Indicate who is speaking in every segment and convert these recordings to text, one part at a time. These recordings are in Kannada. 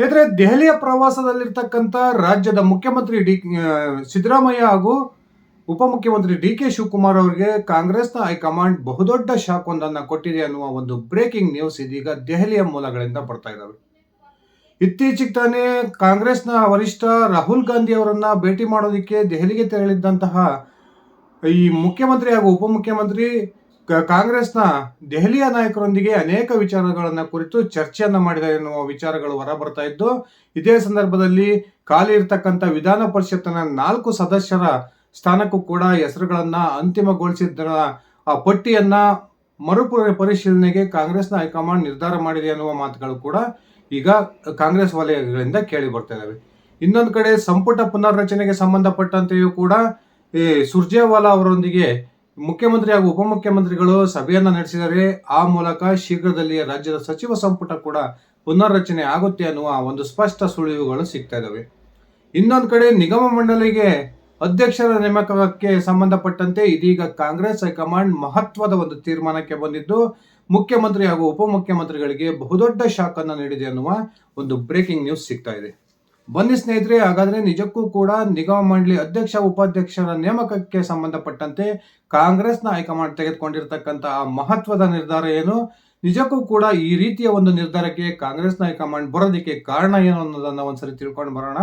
Speaker 1: ಸ್ನೇಹಿತರೆ, ದೆಹಲಿಯ ಪ್ರವಾಸದಲ್ಲಿರ್ತಕ್ಕಂಥ ರಾಜ್ಯದ ಮುಖ್ಯಮಂತ್ರಿ ಡಿ ಸಿದ್ದರಾಮಯ್ಯ ಹಾಗೂ ಉಪಮುಖ್ಯಮಂತ್ರಿ ಡಿ ಕೆ ಶಿವಕುಮಾರ್ ಅವರಿಗೆ ಕಾಂಗ್ರೆಸ್ನ ಹೈಕಮಾಂಡ್ ಬಹುದೊಡ್ಡ ಶಾಕ್ ಒಂದನ್ನು ಕೊಟ್ಟಿದೆ ಅನ್ನುವ ಒಂದು ಬ್ರೇಕಿಂಗ್ ನ್ಯೂಸ್ ಇದೀಗ ದೆಹಲಿಯ ಮೂಲಗಳಿಂದ ಬರ್ತಾ ಇದ್ದಾವೆ ಇತ್ತೀಚೆಗೆ ತಾನೇ ಕಾಂಗ್ರೆಸ್ನ ವರಿಷ್ಠ ರಾಹುಲ್ ಗಾಂಧಿ ಅವರನ್ನ ಭೇಟಿ ಮಾಡೋದಕ್ಕೆ ದೆಹಲಿಗೆ ತೆರಳಿದ್ದಂತಹ ಈ ಮುಖ್ಯಮಂತ್ರಿ ಹಾಗೂ ಉಪಮುಖ್ಯಮಂತ್ರಿ ಕಾಂಗ್ರೆಸ್ನ ದೆಹಲಿಯ ನಾಯಕರೊಂದಿಗೆ ಅನೇಕ ವಿಚಾರಗಳನ್ನ ಕುರಿತು ಚರ್ಚೆಯನ್ನು ಮಾಡಿದೆ ಎನ್ನುವ ವಿಚಾರಗಳು ಹೊರಬರ್ತಾ ಇದ್ದು, ಇದೇ ಸಂದರ್ಭದಲ್ಲಿ ಖಾಲಿ ಇರತಕ್ಕಂಥ ವಿಧಾನ ಪರಿಷತ್ತಿನ ನಾಲ್ಕು ಸದಸ್ಯರ ಸ್ಥಾನಕ್ಕೂ ಕೂಡ ಹೆಸರುಗಳನ್ನ ಅಂತಿಮಗೊಳಿಸಿದ್ದರ ಆ ಪಟ್ಟಿಯನ್ನ ಮರು ಪರಿಶೀಲನೆಗೆ ಕಾಂಗ್ರೆಸ್ನ ಹೈಕಮಾಂಡ್ ನಿರ್ಧಾರ ಮಾಡಿದೆ ಎನ್ನುವ ಮಾತುಗಳು ಕೂಡ ಈಗ ಕಾಂಗ್ರೆಸ್ ವಲಯಗಳಿಂದ ಕೇಳಿ ಬರ್ತಾ ಇದಾವೆ. ಇನ್ನೊಂದು ಕಡೆ ಸಂಪುಟ ಪುನರ್ರಚನೆಗೆ ಸಂಬಂಧಪಟ್ಟಂತೆಯೂ ಕೂಡ ಈ ಸುರ್ಜೇವಾಲಾ ಅವರೊಂದಿಗೆ ಮುಖ್ಯಮಂತ್ರಿ ಹಾಗೂ ಉಪಮುಖ್ಯಮಂತ್ರಿಗಳು ಸಭೆಯನ್ನ ನಡೆಸಿದರೆ ಆ ಮೂಲಕ ಶೀಘ್ರದಲ್ಲಿ ರಾಜ್ಯದ ಸಚಿವ ಸಂಪುಟ ಕೂಡ ಪುನರ್ರಚನೆ ಆಗುತ್ತೆ ಅನ್ನುವ ಒಂದು ಸ್ಪಷ್ಟ ಸುಳಿವುಗಳು ಸಿಗ್ತಾ ಇದ್ದಾವೆ ಇನ್ನೊಂದು ಕಡೆ ನಿಗಮ ಮಂಡಳಿಗೆ ಅಧ್ಯಕ್ಷರ ನೇಮಕಕ್ಕೆ ಸಂಬಂಧಪಟ್ಟಂತೆ ಇದೀಗ ಕಾಂಗ್ರೆಸ್ ಹೈಕಮಾಂಡ್ ಮಹತ್ವದ ಒಂದು ತೀರ್ಮಾನಕ್ಕೆ ಬಂದಿದ್ದು, ಮುಖ್ಯಮಂತ್ರಿ ಹಾಗೂ ಉಪಮುಖ್ಯಮಂತ್ರಿಗಳಿಗೆ ಬಹುದೊಡ್ಡ ಶಾಕ್ ನೀಡಿದೆ ಅನ್ನುವ ಒಂದು ಬ್ರೇಕಿಂಗ್ ನ್ಯೂಸ್ ಸಿಗ್ತಾ ಇದೆ. ಬನ್ನಿ ಸ್ನೇಹಿತರೆ, ಹಾಗಾದ್ರೆ ನಿಜಕ್ಕೂ ಕೂಡ ನಿಗಮ ಮಂಡಳಿ ಅಧ್ಯಕ್ಷ, ಉಪಾಧ್ಯಕ್ಷರ ನೇಮಕಕ್ಕೆ ಸಂಬಂಧಪಟ್ಟಂತೆ ಕಾಂಗ್ರೆಸ್ನ ಹೈಕಮಾಂಡ್ ತೆಗೆದುಕೊಂಡಿರ್ತಕ್ಕಂತಹ ಮಹತ್ವದ ನಿರ್ಧಾರ ಏನು? ನಿಜಕ್ಕೂ ಕೂಡ ಈ ರೀತಿಯ ಒಂದು ನಿರ್ಧಾರಕ್ಕೆ ಕಾಂಗ್ರೆಸ್ನ ಹೈಕಮಾಂಡ್ ಬರೋದಕ್ಕೆ ಕಾರಣ ಏನು ಅನ್ನೋದನ್ನ ಒಂದ್ಸರಿ ತಿಳ್ಕೊಂಡು ಬರೋಣ.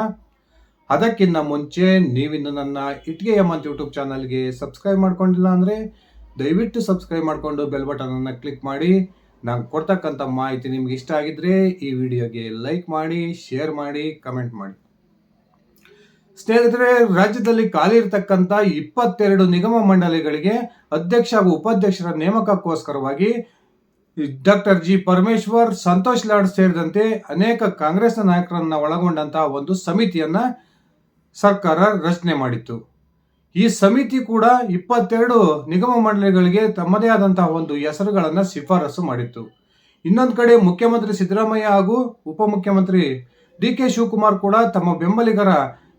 Speaker 1: ಅದಕ್ಕಿಂತ ಮುಂಚೆ ನೀವಿನ್ನು ನನ್ನ ಇಟ್ಗೆ ಎಮ್ಮಂತ್ ಯೂಟ್ಯೂಬ್ ಚಾನಲ್ಗೆ ಸಬ್ಸ್ಕ್ರೈಬ್ ಮಾಡ್ಕೊಂಡಿಲ್ಲ ಅಂದರೆ ದಯವಿಟ್ಟು ಸಬ್ಸ್ಕ್ರೈಬ್ ಮಾಡಿಕೊಂಡು ಬೆಲ್ ಬಟನನ್ನು ಕ್ಲಿಕ್ ಮಾಡಿ. ನಾನು ಕೊಡ್ತಕ್ಕಂಥ ಮಾಹಿತಿ ನಿಮ್ಗೆ ಇಷ್ಟ ಆಗಿದ್ರೆ ಈ ವಿಡಿಯೋಗೆ ಲೈಕ್ ಮಾಡಿ ಶೇರ್ ಮಾಡಿ ಕಮೆಂಟ್ ಮಾಡಿ. ಸ್ನೇಹಿತರೆ, ರಾಜ್ಯದಲ್ಲಿ ಖಾಲಿ ಇರತಕ್ಕಂಥ ಇಪ್ಪತ್ತೆರಡು ನಿಗಮ ಮಂಡಳಿಗಳಿಗೆ ಅಧ್ಯಕ್ಷ ಹಾಗೂ ಉಪಾಧ್ಯಕ್ಷರ ನೇಮಕಕ್ಕೋಸ್ಕರವಾಗಿ ಡಾಕ್ಟರ್ ಜಿ ಪರಮೇಶ್ವರ್, ಸಂತೋಷ್ ಲಾಡ್ ಸೇರಿದಂತೆ ಅನೇಕ ಕಾಂಗ್ರೆಸ್ನ ನಾಯಕರನ್ನ ಒಳಗೊಂಡಂತಹ ಒಂದು ಸಮಿತಿಯನ್ನ ಸರ್ಕಾರ ರಚನೆ ಮಾಡಿತ್ತು. ಈ ಸಮಿತಿ ಕೂಡ ಇಪ್ಪತ್ತೆರಡು ನಿಗಮ ಮಂಡಳಿಗಳಿಗೆ ತಮ್ಮದೇ ಆದಂತಹ ಒಂದು ಹೆಸರುಗಳನ್ನು ಶಿಫಾರಸು ಮಾಡಿತ್ತು. ಇನ್ನೊಂದು ಕಡೆ ಮುಖ್ಯಮಂತ್ರಿ ಸಿದ್ದರಾಮಯ್ಯ ಹಾಗೂ ಉಪಮುಖ್ಯಮಂತ್ರಿ ಡಿ ಕೆ ಶಿವಕುಮಾರ್ ಕೂಡ ತಮ್ಮ ಬೆಂಬಲಿಗರ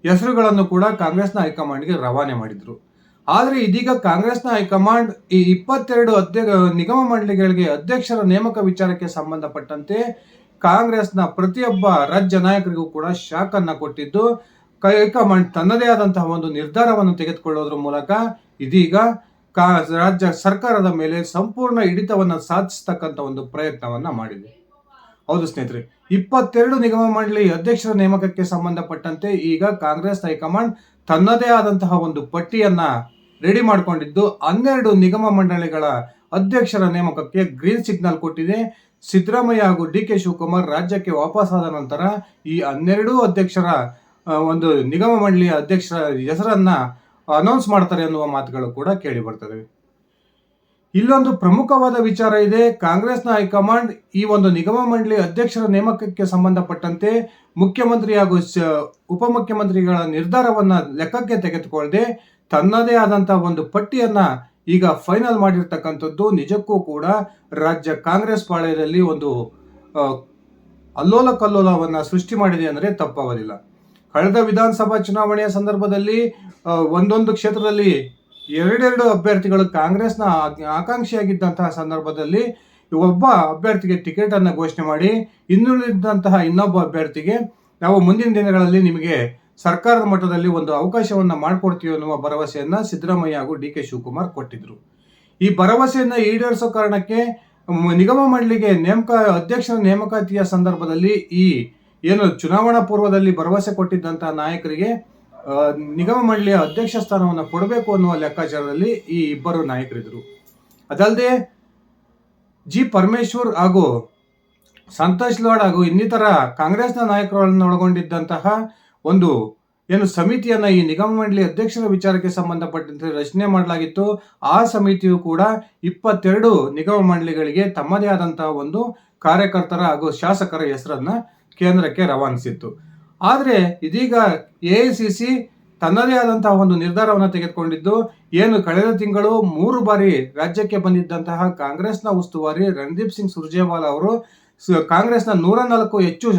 Speaker 1: ಹೆಸರುಗಳನ್ನು ಕೂಡ ಕಾಂಗ್ರೆಸ್ನ ಹೈಕಮಾಂಡ್ಗೆ ರವಾನೆ ಮಾಡಿದ್ರು. ಆದರೆ ಇದೀಗ ಕಾಂಗ್ರೆಸ್ನ ಹೈಕಮಾಂಡ್ ಈ ಇಪ್ಪತ್ತೆರಡು ಅಧ್ಯ ನಿಗಮ ಮಂಡಳಿಗಳಿಗೆ ಅಧ್ಯಕ್ಷರ ನೇಮಕ ವಿಚಾರಕ್ಕೆ ಸಂಬಂಧಪಟ್ಟಂತೆ ಕಾಂಗ್ರೆಸ್ನ ಪ್ರತಿಯೊಬ್ಬ ರಾಜ್ಯ ನಾಯಕರಿಗೂ ಕೂಡ ಶಾಕ್ ಕೊಟ್ಟಿದ್ದು ಹೈಕಮಾಂಡ್ ತನ್ನದೇ ಆದಂತಹ ಒಂದು ನಿರ್ಧಾರವನ್ನು ತೆಗೆದುಕೊಳ್ಳೋದ್ರ ಮೂಲಕ ಇದೀಗ ಕಾ ರಾಜ್ಯ ಸರ್ಕಾರದ ಮೇಲೆ ಸಂಪೂರ್ಣ ಹಿಡಿತವನ್ನು ಸಾಧಿಸ್ತಕ್ಕಂಥ ಒಂದು ಪ್ರಯತ್ನವನ್ನ ಮಾಡಿದೆ. ಹೌದು ಸ್ನೇಹಿತರೆ, ಇಪ್ಪತ್ತೆರಡು ನಿಗಮ ಮಂಡಳಿ ಅಧ್ಯಕ್ಷರ ನೇಮಕಕ್ಕೆ ಸಂಬಂಧಪಟ್ಟಂತೆ ಈಗ ಕಾಂಗ್ರೆಸ್ ಹೈಕಮಾಂಡ್ ತನ್ನದೇ ಆದಂತಹ ಒಂದು ಪಟ್ಟಿಯನ್ನ ರೆಡಿ ಮಾಡಿಕೊಂಡಿದ್ದು, ಹನ್ನೆರಡು ನಿಗಮ ಮಂಡಳಿಗಳ ಅಧ್ಯಕ್ಷರ ನೇಮಕಕ್ಕೆ ಗ್ರೀನ್ ಸಿಗ್ನಲ್ ಕೊಟ್ಟಿದೆ. ಸಿದ್ದರಾಮಯ್ಯ ಹಾಗೂ ಡಿ ಕೆ ಶಿವಕುಮಾರ್ ರಾಜ್ಯಕ್ಕೆ ವಾಪಸ್ ಆದ ನಂತರ ಈ ಹನ್ನೆರಡು ಅಧ್ಯಕ್ಷರ ಒಂದು ನಿಗಮ ಮಂಡಳಿಯ ಅಧ್ಯಕ್ಷರ ಹೆಸರನ್ನ ಅನೌನ್ಸ್ ಮಾಡ್ತಾರೆ ಅನ್ನುವ ಮಾತುಗಳು ಕೂಡ ಕೇಳಿ ಬರ್ತದೆ. ಇಲ್ಲೊಂದು ಪ್ರಮುಖವಾದ ವಿಚಾರ ಇದೆ. ಕಾಂಗ್ರೆಸ್ನ ಹೈಕಮಾಂಡ್ ಈ ಒಂದು ನಿಗಮ ಮಂಡಳಿ ಅಧ್ಯಕ್ಷರ ನೇಮಕಕ್ಕೆ ಸಂಬಂಧಪಟ್ಟಂತೆ ಮುಖ್ಯಮಂತ್ರಿ ಹಾಗೂ ಉಪಮುಖ್ಯಮಂತ್ರಿಗಳ ನಿರ್ಧಾರವನ್ನ ಲೆಕ್ಕಕ್ಕೆ ತೆಗೆದುಕೊಳ್ಳದೆ ತನ್ನದೇ ಆದಂತಹ ಒಂದು ಪಟ್ಟಿಯನ್ನ ಈಗ ಫೈನಲ್ ಮಾಡಿರ್ತಕ್ಕಂಥದ್ದು. ನಿಜಕ್ಕೂ ಕೂಡ ರಾಜ್ಯ ಕಾಂಗ್ರೆಸ್ ಪಾಳ್ಯದಲ್ಲಿ ಒಂದು ಅಲ್ಲೋಲ ಕಲ್ಲೋಲವನ್ನ ಸೃಷ್ಟಿ ಮಾಡಿದೆ ಅಂದರೆ ತಪ್ಪಾಗೋದಿಲ್ಲ. ಕಳೆದ ವಿಧಾನಸಭಾ ಚುನಾವಣೆಯ ಸಂದರ್ಭದಲ್ಲಿ ಒಂದೊಂದು ಕ್ಷೇತ್ರದಲ್ಲಿ ಎರಡೆರಡು ಅಭ್ಯರ್ಥಿಗಳು ಕಾಂಗ್ರೆಸ್ನ ಆಕಾಂಕ್ಷಿಯಾಗಿದ್ದಂತಹ ಸಂದರ್ಭದಲ್ಲಿ ಒಬ್ಬ ಅಭ್ಯರ್ಥಿಗೆ ಟಿಕೆಟ್ ಅನ್ನು ಘೋಷಣೆ ಮಾಡಿ ಇನ್ನುಳಿದಂತಹ ಇನ್ನೊಬ್ಬ ಅಭ್ಯರ್ಥಿಗೆ ನಾವು ಮುಂದಿನ ದಿನಗಳಲ್ಲಿ ನಿಮಗೆ ಸರ್ಕಾರದ ಮಟ್ಟದಲ್ಲಿ ಒಂದು ಅವಕಾಶವನ್ನು ಮಾಡಿಕೊಡ್ತೀವಿ ಅನ್ನುವ ಭರವಸೆಯನ್ನು ಸಿದ್ದರಾಮಯ್ಯ ಹಾಗೂ ಡಿ ಕೆ ಶಿವಕುಮಾರ್ ಕೊಟ್ಟಿದ್ರು. ಈ ಭರವಸೆಯನ್ನ ಈಡೇರಿಸೋ ಕಾರಣಕ್ಕೆ ನಿಗಮ ಮಂಡಳಿಗೆ ನೇಮಕ, ಅಧ್ಯಕ್ಷರ ನೇಮಕಾತಿಯ ಸಂದರ್ಭದಲ್ಲಿ ಈ ಏನು ಚುನಾವಣಾ ಪೂರ್ವದಲ್ಲಿ ಭರವಸೆ ಕೊಟ್ಟಿದ್ದಂತಹ ನಾಯಕರಿಗೆ ನಿಗಮ ಮಂಡಳಿಯ ಅಧ್ಯಕ್ಷ ಸ್ಥಾನವನ್ನು ಕೊಡಬೇಕು ಅನ್ನುವ ಲೆಕ್ಕಾಚಾರದಲ್ಲಿ ಈ ಇಬ್ಬರು ನಾಯಕರಿದ್ದರು. ಅದಲ್ಲದೆ ಜಿ ಪರಮೇಶ್ವರ್ ಹಾಗೂ ಸಂತೋಷ್ ಲಾಡ್ ಹಾಗೂ ಇನ್ನಿತರ ಕಾಂಗ್ರೆಸ್ನ ನಾಯಕರನ್ನು ಒಳಗೊಂಡಿದ್ದಂತಹ ಒಂದು ಏನು ಸಮಿತಿಯನ್ನ ಈ ನಿಗಮ ಮಂಡಳಿ ಅಧ್ಯಕ್ಷರ ವಿಚಾರಕ್ಕೆ ಸಂಬಂಧಪಟ್ಟಂತೆ ರಚನೆ ಮಾಡಲಾಗಿತ್ತು. ಆ ಸಮಿತಿಯು ಕೂಡ ಇಪ್ಪತ್ತೆರಡು ನಿಗಮ ಮಂಡಳಿಗಳಿಗೆ ತಮ್ಮದೇ ಆದಂತಹ ಒಂದು ಕಾರ್ಯಕರ್ತರ ಹಾಗೂ ಶಾಸಕರ ಹೆಸರನ್ನ ಕೇಂದ್ರಕ್ಕೆ ರವಾನಿಸಿತ್ತು. ಆದರೆ ಇದೀಗ ಎ ಐ ಸಿ ಸಿ ತನ್ನದೇ ಆದಂತಹ ಒಂದು ನಿರ್ಧಾರವನ್ನು ತೆಗೆದುಕೊಂಡಿದ್ದು, ಏನು ಕಳೆದ ತಿಂಗಳು ಮೂರು ಬಾರಿ ರಾಜ್ಯಕ್ಕೆ ಬಂದಿದ್ದಂತಹ ಕಾಂಗ್ರೆಸ್ನ ಉಸ್ತುವಾರಿ ರಣದೀಪ್ ಸಿಂಗ್ ಸುರ್ಜೇವಾಲಾ ಅವರು ಕಾಂಗ್ರೆಸ್ನ ನೂರ ನಾಲ್ಕು ಹೆಚ್ಚು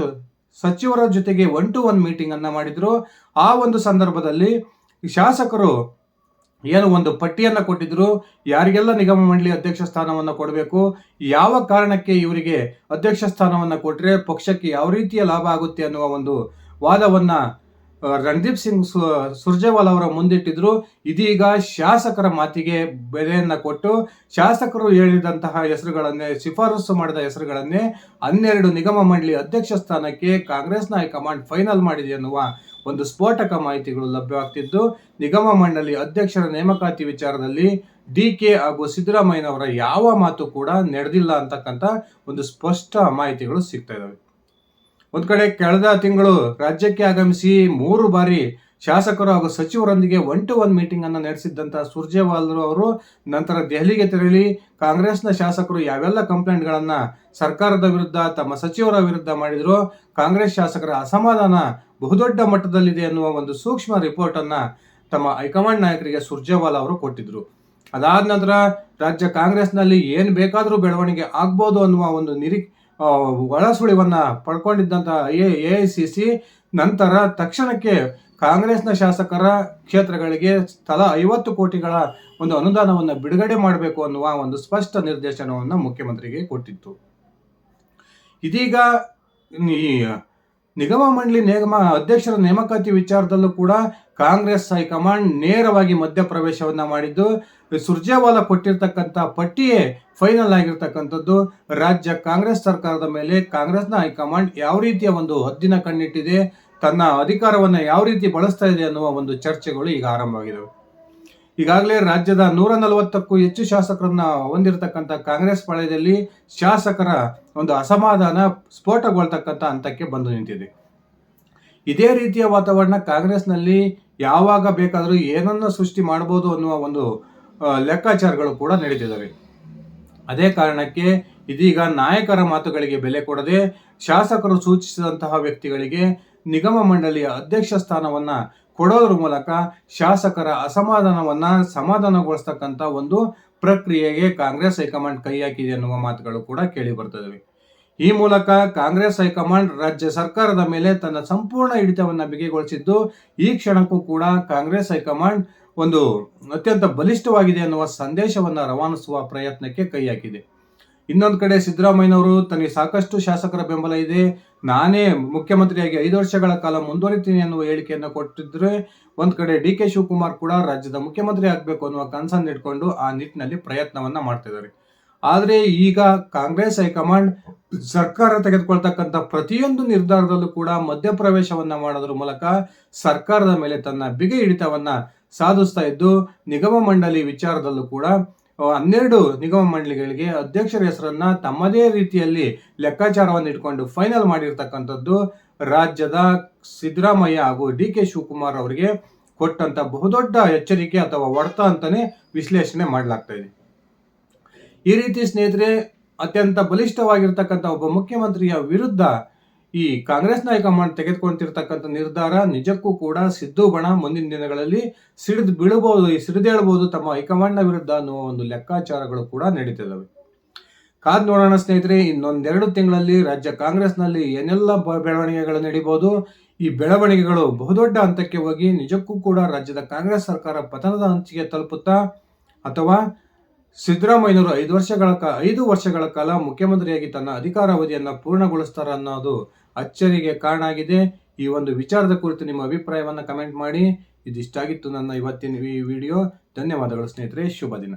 Speaker 1: ಸಚಿವರ ಜೊತೆಗೆ ಒನ್ ಟು ಒನ್ ಮೀಟಿಂಗ್ ಅನ್ನ ಮಾಡಿದ್ರು. ಆ ಒಂದು ಸಂದರ್ಭದಲ್ಲಿ ಶಾಸಕರು ಏನು ಒಂದು ಪಟ್ಟಿಯನ್ನು ಕೊಟ್ಟಿದ್ರು, ಯಾರಿಗೆಲ್ಲ ನಿಗಮ ಮಂಡಳಿ ಅಧ್ಯಕ್ಷ ಸ್ಥಾನವನ್ನು ಕೊಡಬೇಕು, ಯಾವ ಕಾರಣಕ್ಕೆ ಇವರಿಗೆ ಅಧ್ಯಕ್ಷ ಸ್ಥಾನವನ್ನು ಕೊಟ್ಟರೆ ಪಕ್ಷಕ್ಕೆ ಯಾವ ರೀತಿಯ ಲಾಭ ಆಗುತ್ತೆ ಅನ್ನುವ ಒಂದು ವಾದವನ್ನು ರಣದೀಪ್ ಸಿಂಗ್ ಸು, ಸುರ್ಜೇವಾಲ್ ಅವರ ಮುಂದಿಟ್ಟಿದ್ರು. ಇದೀಗ ಶಾಸಕರ ಮಾತಿಗೆ ಬೆಲೆಯನ್ನು ಕೊಟ್ಟು, ಶಾಸಕರು ಹೇಳಿದಂತಹ ಹೆಸರುಗಳನ್ನೇ, ಶಿಫಾರಸು ಮಾಡಿದ ಹೆಸರುಗಳನ್ನೇ ಹನ್ನೆರಡು ನಿಗಮ ಮಂಡಳಿ ಅಧ್ಯಕ್ಷ ಸ್ಥಾನಕ್ಕೆ ಕಾಂಗ್ರೆಸ್ನ ಹೈಕಮಾಂಡ್ ಫೈನಲ್ ಮಾಡಿದೆ ಎನ್ನುವ ಒಂದು ಸ್ಫೋಟಕ ಮಾಹಿತಿಗಳು ಲಭ್ಯವಾಗ್ತಿದ್ದು. ನಿಗಮ ಮಂಡಳಿ ಅಧ್ಯಕ್ಷರ ನೇಮಕಾತಿ ವಿಚಾರದಲ್ಲಿ ಡಿ ಕೆ ಹಾಗೂ ಸಿದ್ದರಾಮಯ್ಯನವರ ಯಾವ ಮಾತು ಕೂಡ ನಡೆದಿಲ್ಲ ಅಂತಕ್ಕಂಥ ಒಂದು ಸ್ಪಷ್ಟ ಮಾಹಿತಿಗಳು ಸಿಗ್ತಾ ಇದಾವೆ ಒಂದು ಕಡೆ ಕಳೆದ ತಿಂಗಳು ರಾಜ್ಯಕ್ಕೆ ಆಗಮಿಸಿ ಮೂರು ಬಾರಿ ಶಾಸಕರು ಹಾಗೂ ಸಚಿವರೊಂದಿಗೆ ಒನ್ ಟು ಒನ್ ಮೀಟಿಂಗ್ ಅನ್ನು ನಡೆಸಿದ್ದಂತಹ ಸುರ್ಜೇವಾಲ್ ಅವರು, ನಂತರ ದೆಹಲಿಗೆ ತೆರಳಿ ಕಾಂಗ್ರೆಸ್ನ ಶಾಸಕರು ಯಾವೆಲ್ಲ ಕಂಪ್ಲೇಂಟ್ಗಳನ್ನು ಸರ್ಕಾರದ ವಿರುದ್ಧ ತಮ್ಮ ಸಚಿವರ ವಿರುದ್ಧ ಮಾಡಿದ್ರು, ಕಾಂಗ್ರೆಸ್ ಶಾಸಕರ ಅಸಮಾಧಾನ ಬಹುದೊಡ್ಡ ಮಟ್ಟದಲ್ಲಿದೆ ಎನ್ನುವ ಒಂದು ಸೂಕ್ಷ್ಮ ರಿಪೋರ್ಟ್ ಅನ್ನ ತಮ್ಮ ಹೈಕಮಾಂಡ್ ನಾಯಕರಿಗೆ ಸುರ್ಜೇವಾಲ ಅವರು ಕೊಟ್ಟಿದ್ರು. ಅದಾದ ನಂತರ ರಾಜ್ಯ ಕಾಂಗ್ರೆಸ್ನಲ್ಲಿ ಏನು ಬೇಕಾದರೂ ಬೆಳವಣಿಗೆ ಆಗ್ಬೋದು ಅನ್ನುವ ಒಂದು ನಿರಿ ಒಳಸುಳಿವನ್ನು ಪಡ್ಕೊಂಡಿದ್ದಂಥ A A I C C ನಂತರ ತಕ್ಷಣಕ್ಕೆ ಕಾಂಗ್ರೆಸ್ನ ಶಾಸಕರ ಕ್ಷೇತ್ರಗಳಿಗೆ ತಲಾ ಐವತ್ತು ಕೋಟಿಗಳ ಒಂದು ಅನುದಾನವನ್ನು ಬಿಡುಗಡೆ ಮಾಡಬೇಕು ಅನ್ನುವ ಒಂದು ಸ್ಪಷ್ಟ ನಿರ್ದೇಶನವನ್ನು ಮುಖ್ಯಮಂತ್ರಿಗೆ ಕೊಟ್ಟಿತ್ತು. ಇದೀಗ ನಿಗಮ ಮಂಡಳಿ ನಿಗಮ ಅಧ್ಯಕ್ಷರ ನೇಮಕಾತಿ ವಿಚಾರದಲ್ಲೂ ಕೂಡ ಕಾಂಗ್ರೆಸ್ ಹೈಕಮಾಂಡ್ ನೇರವಾಗಿ ಮಧ್ಯಪ್ರವೇಶವನ್ನ ಮಾಡಿದ್ದು, ಸುರ್ಜೇವಾಲ ಕೊಟ್ಟಿರ್ತಕ್ಕಂಥ ಪಟ್ಟಿಯೇ ಫೈನಲ್ ಆಗಿರ್ತಕ್ಕಂಥದ್ದು. ರಾಜ್ಯ ಕಾಂಗ್ರೆಸ್ ಸರ್ಕಾರದ ಮೇಲೆ ಕಾಂಗ್ರೆಸ್ನ ಹೈಕಮಾಂಡ್ ಯಾವ ರೀತಿಯ ಒಂದು ಹದ್ದಿನ ಕಣ್ಣಿಟ್ಟಿದೆ, ತನ್ನ ಅಧಿಕಾರವನ್ನ ಯಾವ ರೀತಿ ಬಳಸ್ತಾ ಇದೆ ಅನ್ನುವ ಒಂದು ಚರ್ಚೆಗಳು ಈಗ ಆರಂಭವಾಗಿವೆ ಈಗಾಗಲೇ ರಾಜ್ಯದ ನೂರ ನಲವತ್ತಕ್ಕೂ ಹೆಚ್ಚು ಶಾಸಕರನ್ನ ಹೊಂದಿರತಕ್ಕಂಥ ಕಾಂಗ್ರೆಸ್ ಪಾಳ್ಯದಲ್ಲಿ ಶಾಸಕರ ಒಂದು ಅಸಮಾಧಾನ ಸ್ಫೋಟಗೊಳ್ತಕ್ಕಂಥ ಹಂತಕ್ಕೆ ಬಂದು ನಿಂತಿದೆ. ಇದೇ ರೀತಿಯ ವಾತಾವರಣ ಕಾಂಗ್ರೆಸ್ನಲ್ಲಿ ಯಾವಾಗ ಬೇಕಾದರೂ ಏನನ್ನ ಸೃಷ್ಟಿ ಮಾಡಬಹುದು ಅನ್ನುವ ಒಂದು ಲೆಕ್ಕಾಚಾರಗಳು ಕೂಡ ನಡೀತಿದ್ದಾವೆ ಅದೇ ಕಾರಣಕ್ಕೆ ಇದೀಗ ನಾಯಕರ ಮಾತುಗಳಿಗೆ ಬೆಲೆ ಕೊಡದೆ ಶಾಸಕರು ಸೂಚಿಸಿದಂತಹ ವ್ಯಕ್ತಿಗಳಿಗೆ ನಿಗಮ ಮಂಡಳಿಯ ಅಧ್ಯಕ್ಷ ಸ್ಥಾನವನ್ನ ಕೊಡೋದ್ರ ಮೂಲಕ ಶಾಸಕರ ಅಸಮಾಧಾನವನ್ನ ಸಮಾಧಾನಗೊಳಿಸ್ತಕ್ಕಂಥ ಒಂದು ಪ್ರಕ್ರಿಯೆಗೆ ಕಾಂಗ್ರೆಸ್ ಹೈಕಮಾಂಡ್ ಕೈ ಹಾಕಿದೆ ಅನ್ನುವ ಮಾತುಗಳು ಕೂಡ ಕೇಳಿ ಬರ್ತದವೆ. ಈ ಮೂಲಕ ಕಾಂಗ್ರೆಸ್ ಹೈಕಮಾಂಡ್ ರಾಜ್ಯ ಸರ್ಕಾರದ ಮೇಲೆ ತನ್ನ ಸಂಪೂರ್ಣ ಹಿಡಿತವನ್ನು ಬಿಗಿಗೊಳಿಸಿದ್ದು, ಈ ಕ್ಷಣಕ್ಕೂ ಕೂಡ ಕಾಂಗ್ರೆಸ್ ಹೈಕಮಾಂಡ್ ಒಂದು ಅತ್ಯಂತ ಬಲಿಷ್ಠವಾಗಿದೆ ಅನ್ನುವ ಸಂದೇಶವನ್ನು ರವಾನಿಸುವ ಪ್ರಯತ್ನಕ್ಕೆ ಕೈ ಹಾಕಿದೆ. ಇನ್ನೊಂದು ಕಡೆ ಸಿದ್ದರಾಮಯ್ಯನವರು ತನಗೆ ಸಾಕಷ್ಟು ಶಾಸಕರ ಬೆಂಬಲ ಇದೆ. ನಾನೇ ಮುಖ್ಯಮಂತ್ರಿಯಾಗಿ ಐದು ವರ್ಷಗಳ ಕಾಲ ಮುಂದುವರಿತೀನಿ ಅನ್ನುವ ಹೇಳಿಕೆಯನ್ನು ಕೊಟ್ಟಿದ್ರೆ ಒಂದು ಕಡೆ ಡಿ ಕೆ ಶಿವಕುಮಾರ್ ಕೂಡ ರಾಜ್ಯದ ಮುಖ್ಯಮಂತ್ರಿ ಆಗಬೇಕು ಅನ್ನುವ ಕನಸನ್ನು ಇಟ್ಕೊಂಡು ಆ ನಿಟ್ಟಿನಲ್ಲಿ ಪ್ರಯತ್ನವನ್ನ ಮಾಡ್ತಿದ್ದಾರೆ ಆದರೆ ಈಗ ಕಾಂಗ್ರೆಸ್ ಹೈಕಮಾಂಡ್ ಸರ್ಕಾರ ತೆಗೆದುಕೊಳ್ತಕ್ಕಂಥ ಪ್ರತಿಯೊಂದು ನಿರ್ಧಾರದಲ್ಲೂ ಕೂಡ ಮಧ್ಯಪ್ರವೇಶವನ್ನ ಮಾಡೋದ್ರ ಮೂಲಕ ಸರ್ಕಾರದ ಮೇಲೆ ತನ್ನ ಬಿಗಿ ಹಿಡಿತವನ್ನ ಸಾಧಿಸ್ತಾ ಇದ್ದು, ನಿಗಮ ಮಂಡಳಿ ವಿಚಾರದಲ್ಲೂ ಕೂಡ ಹನ್ನೆರಡು ನಿಗಮ ಮಂಡಳಿಗಳಿಗೆ ಅಧ್ಯಕ್ಷರ ಹೆಸರನ್ನ ತಮ್ಮದೇ ರೀತಿಯಲ್ಲಿ ಲೆಕ್ಕಾಚಾರವನ್ನು ಇಟ್ಕೊಂಡು ಫೈನಲ್ ಮಾಡಿರ್ತಕ್ಕಂಥದ್ದು ರಾಜ್ಯದ ಸಿದ್ದರಾಮಯ್ಯ ಹಾಗೂ ಡಿ ಕೆ ಶಿವಕುಮಾರ್ ಅವರಿಗೆ ಕೊಟ್ಟಂತ ಬಹುದೊಡ್ಡ ಎಚ್ಚರಿಕೆ ಅಥವಾ ಹೊಡೆತ ಅಂತಾನೆ ವಿಶ್ಲೇಷಣೆ ಮಾಡಲಾಗ್ತಾ ಇದೆ. ಈ ರೀತಿ ಸ್ನೇಹಿತರೆ, ಅತ್ಯಂತ ಬಲಿಷ್ಠವಾಗಿರ್ತಕ್ಕಂಥ ಒಬ್ಬ ಮುಖ್ಯಮಂತ್ರಿಯ ವಿರುದ್ಧ ಈ ಕಾಂಗ್ರೆಸ್ನ ಹೈಕಮಾಂಡ್ ತೆಗೆದುಕೊಂತಿರ್ತಕ್ಕಂಥ ನಿರ್ಧಾರ ನಿಜಕ್ಕೂ ಕೂಡ ಸಿದ್ದು ಬಣ ಮುಂದಿನ ದಿನಗಳಲ್ಲಿ ಸಿಡಿದು ಬೀಳಬಹುದು ಸಿಡಿದೇಳಬಹುದು ತಮ್ಮ ಹೈಕಮಾಂಡ್ನ ವಿರುದ್ಧ ಅನ್ನುವ ಒಂದು ಲೆಕ್ಕಾಚಾರಗಳು ಕೂಡ ನಡೀತಿದ್ದಾವೆ. ಕಾದ್ ನೋಡೋಣ ಸ್ನೇಹಿತರೆ, ಇನ್ನೊಂದೆರಡು ತಿಂಗಳಲ್ಲಿ ರಾಜ್ಯ ಕಾಂಗ್ರೆಸ್ನಲ್ಲಿ ಏನೆಲ್ಲ ಬೆಳವಣಿಗೆಗಳು ನಡೀಬಹುದು, ಈ ಬೆಳವಣಿಗೆಗಳು ಬಹುದೊಡ್ಡ ಹಂತಕ್ಕೆ ಹೋಗಿ ನಿಜಕ್ಕೂ ಕೂಡ ರಾಜ್ಯದ ಕಾಂಗ್ರೆಸ್ ಸರ್ಕಾರ ಪತನದ ಅಂಚಿಗೆ ತಲುಪುತ್ತಾ, ಅಥವಾ ಸಿದ್ದರಾಮಯ್ಯನವರು ಐದು ವರ್ಷಗಳ ಐದು ವರ್ಷಗಳ ಕಾಲ ಮುಖ್ಯಮಂತ್ರಿಯಾಗಿ ತನ್ನ ಅಧಿಕಾರಾವಧಿಯನ್ನು ಪೂರ್ಣಗೊಳಿಸ್ತಾರ ಅನ್ನೋದು ಅಚ್ಚರಿಗೆ ಕಾರಣ ಆಗಿದೆ. ಈ ಒಂದು ವಿಚಾರದ ಕುರಿತು ನಿಮ್ಮ ಅಭಿಪ್ರಾಯವನ್ನು ಕಮೆಂಟ್ ಮಾಡಿ. ಇದಿಷ್ಟಾಗಿತ್ತು ನನ್ನ ಇವತ್ತಿನ ಈ ವಿಡಿಯೋ. ಧನ್ಯವಾದಗಳು ಸ್ನೇಹಿತರೆ. ಶುಭ ದಿನ.